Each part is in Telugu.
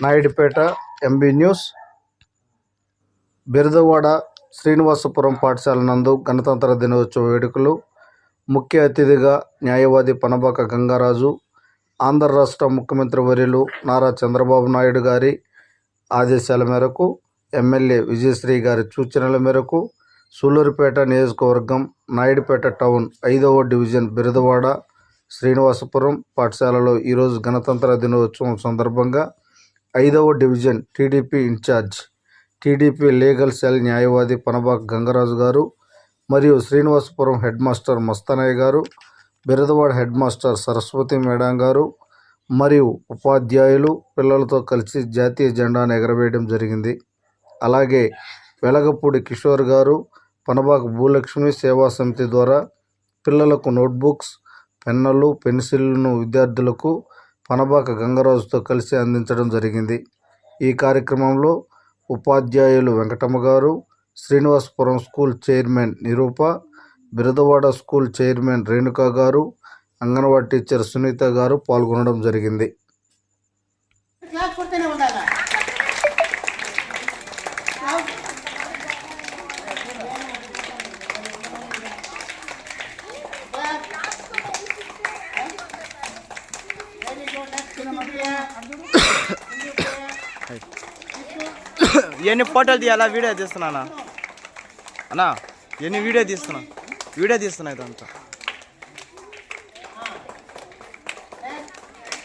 Naidupeta MB news. Biradavada Srinivasapuram పాఠశాల నందు గణతంత్ర దినోత్సవ వేడుకలు. ముఖ్య అతిథిగా న్యాయవాది పనబాక గంగారాజు ఆంధ్ర రాష్ట్ర ముఖ్యమంత్రి వర్యులు నారా చంద్రబాబు నాయుడు గారి ఆదేశాల మేరకు ఎమ్మెల్యే విజయశ్రీ గారి సూచనల మేరకు సూలూరుపేట నియోజకవర్గం నాయుడుపేట టౌన్ ఐదవ డివిజన్ బిరదవాడ శ్రీనివాసపురం పాఠశాలలో ఈరోజు గణతంత్ర దినోత్సవం సందర్భంగా ఐదవ division TDP in-charge TDP legal cell న్యాయవాది పనబాక్ గంగరాజు గారు మరియు శ్రీనివాసపురం హెడ్ మాస్టర్ మస్తానయ్య గారు Biradavada head master Saraswati madam గారు మరియు ఉపాధ్యాయులు పిల్లలతో కలిసి జాతీయ జెండాను ఎగరవేయడం జరిగింది. అలాగే వెలగపూడి కిషోర్ గారు పనబాక భూలక్ష్మి సేవా సమితి ద్వారా పిల్లలకు నోట్బుక్స్ పెన్నులు పెన్సిళ్ళను విద్యార్థులకు పనబాక గంగరాజుతో కలిసి అందించడం జరిగింది. ఈ కార్యక్రమంలో ఉపాధ్యాయులు వెంకటమ్మ గారు Srinivasapuram school chairman Nirupa Biradavada school chairman Renuka గారు అంగన్వాడీ టీచర్ సునీత గారు పాల్గొనడం జరిగింది. ఎన్ని ఫోటోలు తీయాలా? వీడియో తీస్తున్నానా? అన్నా ఎన్ని వీడియో తీస్తున్నా? వీడియో తీస్తున్నా ఇదంతా.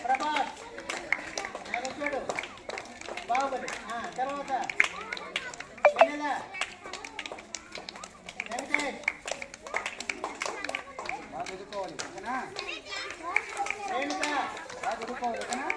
ప్రభాస్ ఆయన చదువుకోవాలి ఓకేనా? రేణుక చదువుకోవాలి ఓకేనా?